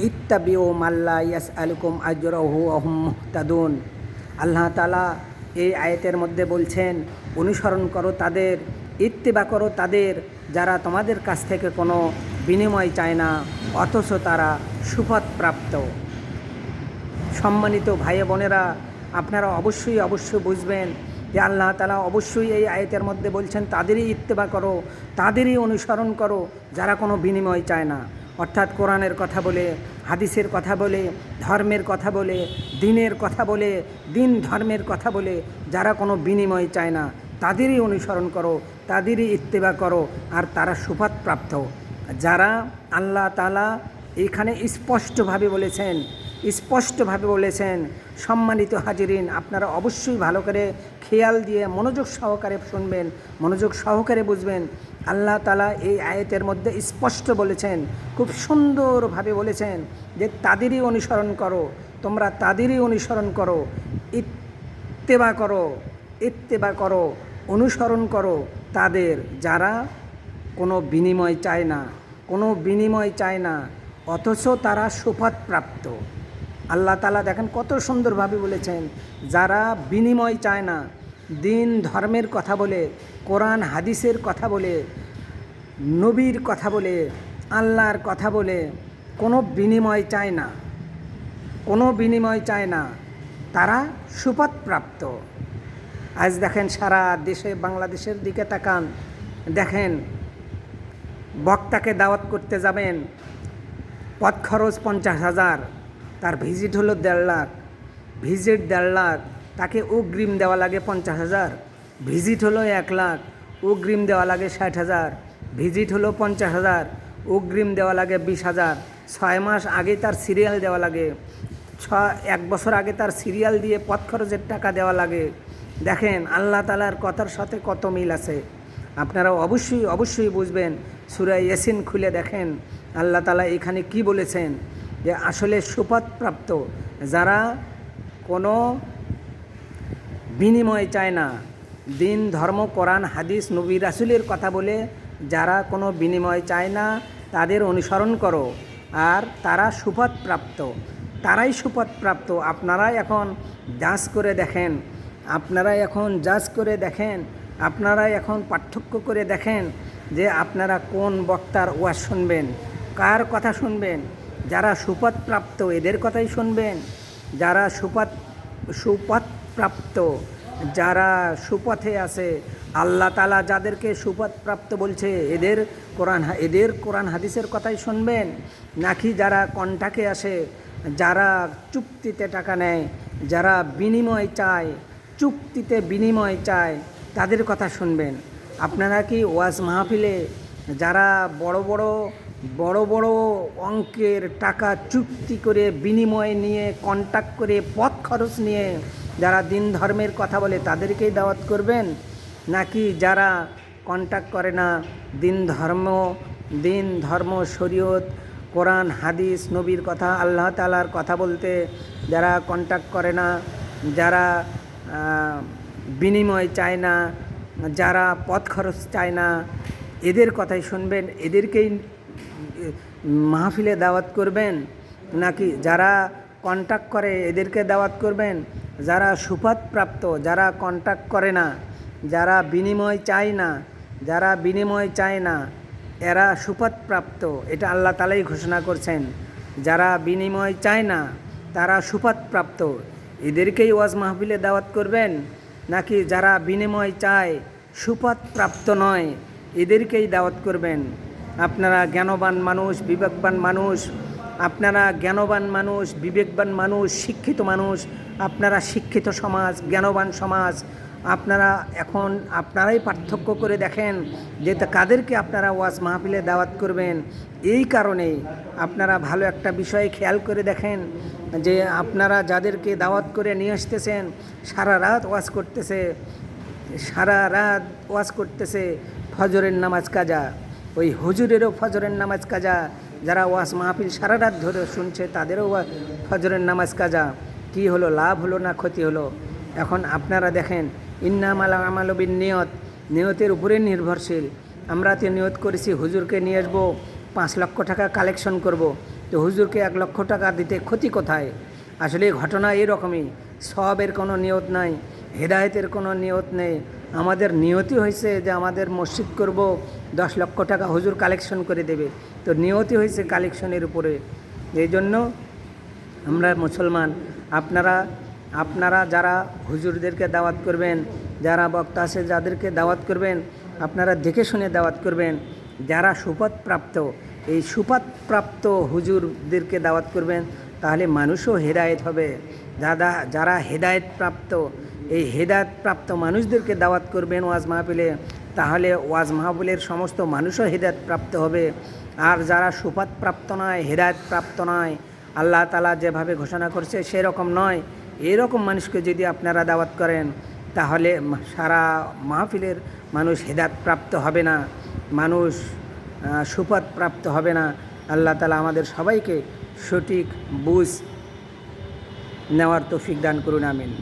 ইত্তাবিও মাল্লা ইয়াস আলুকুম আজরহু আহম মুহতাদুন। আল্লাহ তালা এই আয়তের মধ্যে বলছেন, অনুসরণ করো তাদের, ইত্তেবা করো তাদের যারা তোমাদের কাছ থেকে কোনো বিনিময় চায় না, অথচ তারা সুপথ প্রাপ্ত। সম্মানিত ভাই বোনেরা, আপনারা অবশ্যই অবশ্যই বুঝবেন যে আল্লাহ তালা অবশ্যই এই আয়তের মধ্যে বলছেন, তাদেরই ইত্তেবা করো, তাদেরই অনুসরণ করো, যারা কোনো বিনিময় চায় না। অর্থাৎ কোরআনের কথা বলে, হাদিসের কথা বলে, ধর্মের কথা বলে, দিনের কথা বলে, দিন ধর্মের কথা বলে, যারা কোনো বিনিময় চায় না, তাদেরই অনুসরণ করো, তাদেরই ইত্তেবা করো, আর তারা সুপাত প্রাপ্ত। যারা আল্লাহ তালা এখানে স্পষ্টভাবে বলেছেন স্পষ্টভাবে বলেছেন, সম্মানিত হাজিরিন, আপনারা অবশ্যই ভালো করে খেয়াল দিয়ে মনোযোগ সহকারে শুনবেন, মনোযোগ সহকারে বুঝবেন। আল্লাহ তালা এই আয়াতের মধ্যে স্পষ্ট বলেছেন, খুব সুন্দরভাবে বলেছেন যে তাদেরই অনুসরণ করো, তোমরা তাদেরই অনুসরণ করো, ইত্তেবা করো ইত্তেবা করো, অনুসরণ করো তাদের, যারা কোনো বিনিময় চায় না, কোনো বিনিময় চায় না অথচ তারা সুপথ প্রাপ্ত আল্লাহ তালা দেখেন কত সুন্দরভাবে বলেছেন, যারা বিনিময় চায় না, দিন ধর্মের কথা বলে, কোরআন হাদিসের কথা বলে, নবীর কথা বলে, আল্লাহর কথা বলে, কোনো বিনিময় চায় না, কোনো বিনিময় চায় না, তারা সুপথ প্রাপ্ত আজ দেখেন সারা দেশে, বাংলাদেশের দিকে তাকান, দেখেন, বক্তাকে দাওয়াত করতে যাবেন পথ খরচ পঞ্চাশ হাজার। তার ভিজিট হলো দেড় লাখ। ভিজিট দেড় লাখ। তাকে অগ্রিম দেওয়া লাগে পঞ্চাশ হাজার। ভিজিট হলো এক লাখ। অগ্রিম দেওয়া লাগে ষাট হাজার। ভিজিট হলো পঞ্চাশ হাজার। অগ্রিম দেওয়া লাগে বিশ হাজার। ছয় মাস আগে তার সিরিয়াল দেওয়া লাগে। ছ এক বছর আগে তার সিরিয়াল দিয়ে পথ খরচের টাকা দেওয়া লাগে। দেখেন, আল্লাহ তালার কথার সাথে কত মিল আছে। আপনারা অবশ্যই অবশ্যই বুঝবেন। সুরা এসিন খুলে দেখেন। আল্লাহ তালা এখানে কি বলেছেন? যে আসলে সুপথপ্রাপ্ত যারা কোনো বিনিময় চায় না, দিন, ধর্ম, কোরআন, হাদিস, নবী, রাসুলের কথা বলে যারা কোনো বিনিময় চায় না, তাদের অনুসরণ করো। আর তারা সুপথপ্রাপ্ত তারাই সুপথপ্রাপ্ত আপনারা এখন যাচ করে দেখেন, আপনারা এখন যাচ করে দেখেন, আপনারা এখন পার্থক্য করে দেখেন যে আপনারা কোন বক্তার ওয়াজ শুনবেন। কার কথা শুনবেন? যারা সুপথ প্রাপ্ত এদের কথাই শুনবেন। যারা সুপথ সুপথ প্রাপ্ত যারা সুপথে আছে, আল্লাহ তালা যাদেরকে সুপথ প্রাপ্ত বলছে, এদের কোরআন এদের কোরআন হাদিসের কথাই শুনবেন। নাকি যারা কন্টাকে আসে, যারা চুক্তিতে টাকা নেয়, যারা বিনিময় চায়, চুক্তিতে বিনিময় চায়, তাদের কথা শুনবেন। আপনারা কি ওয়াজ মাহফিলে যারা বড় বড় বড় বড় অঙ্কের টাকা চুক্তি করে, বিনিময় নিয়ে কন্ট্যাক্ট করে, পথ খরচ নিয়ে যারা দিন ধর্মের কথা বলে তাদেরকেই দাওয়াত করবেন? নাকি যারা কন্ট্যাক্ট করে না, দিন ধর্ম দিন ধর্ম শরীয়ত, কোরআন, হাদিস, নবীর কথা, আল্লাহ তালার কথা বলতে যারা কন্ট্যাক্ট করে না, যারা বিনিময় চায় না, যারা পথ খরচ চায় না, এদের কথাই শুনবেন। এদেরকেই মাহফিলে দাওয়াত করবেন? নাকি যারা কন্ট্যাক্ট করে, এদেরকে দাওয়াত করবেন? যারা সুপাত প্রাপ্ত, যারা কন্ট্যাক্ট করে না, যারা বিনিময় চায় না, যারা বিনিময় চায় না, এরা সুপাত প্রাপ্ত, এটা আল্লাহ তালাই ঘোষণা করছেন। যারা বিনিময় চায় না, তারা সুপাত প্রাপ্ত। এদেরকেই ওয়াজ মাহফিলে দাওয়াত করবেন? নাকি যারা বিনিময় চায়, সুপাত প্রাপ্ত নয়, এদেরকেই দাওয়াত করবেন? আপনারা জ্ঞানবান মানুষ, বিবেকবান মানুষ, আপনারা জ্ঞানবান মানুষ, বিবেকবান মানুষ, শিক্ষিত মানুষ, আপনারা শিক্ষিত সমাজ, জ্ঞানবান সমাজ, আপনারা এখন আপনারাই পার্থক্য করে দেখেন যে কাদেরকে আপনারা ওয়াজ মাহফিলে দাওয়াত করবেন। এই কারণেই আপনারা ভালো একটা বিষয় খেয়াল করে দেখেন যে আপনারা যাদেরকে দাওয়াত করে নিয়ে আসতেছেন, সারা রাত ওয়াজ করতেছে, সারা রাত ওয়াজ করতেছে, ফজরের নামাজ কাজা। ওই হুজুরেরও ফজরের নামাজ কাজা, যারা ওয়াজ মাহফিল সারা রাত ধরে শুনছে, তাদেরও ফজরের নামাজ কাজা। কি হলো, লাভ হলো না ক্ষতি হলো? এখন আপনারা দেখেন, ইন্নামাল আমালবিন নিয়ত নিয়তের উপরে নির্ভরশীল। আমরা তো নিয়ত করেছি, হুজুরকে নিয়ে আসব, পাঁচ লক্ষ টাকা কালেকশন করব। তো হুজুরকে এক লক্ষ টাকা দিতে ক্ষতি কোথায়? আসলে ঘটনা এরকমই সবের কোনো নিয়ত নাই, হেদায়েতের কোনো নিয়ত নেই। আমাদের নিয়তি হয়েছে যে আমাদের মসজিদ করব, দশ লক্ষ টাকা হুজুর কালেকশন করে দেবে। তো নিয়তি হয়েছে কালেকশনের উপরে। এই জন্য আমরা মুসলমান, আপনারা আপনারা যারা হুজুরদেরকে দাওয়াত করবেন, যারা বক্তা আছে যাদেরকে দাওয়াত করবেন, আপনারা দেখে শুনে দাওয়াত করবেন, যারা সুপথপ্রাপ্ত, এই সুপথপ্রাপ্ত হুজুরদেরকে দাওয়াত করবেন, তাহলে মানুষও হেদায়েত হবে। যারা যারা হেদায়েত প্রাপ্ত এই হেদায়েত প্রাপ্ত মানুষদেরকে দাওয়াত করবেন ওয়াজ মাহফিলে, তাহলে ওয়াজ মাহফিলের সমস্ত মানুষও হেদায়েত প্রাপ্ত হবে। আর যারা সুপাত প্রাপ্ত নয়, হেদায়েত প্রাপ্ত নয়, আল্লাহ তালা যেভাবে ঘোষণা করছে সেরকম নয়। এরকম মানুষকে যদি আপনারা দাওয়াত করেন, তাহলে সারা মাহফিলের মানুষ হেদায়েত প্রাপ্ত হবে না। মানুষ সুপথ প্রাপ্ত হবে না। আল্লাহ তালা আমাদের সবাইকে সঠিক বুঝ নেওয়ার তৌফিক দান করুন, আমিন।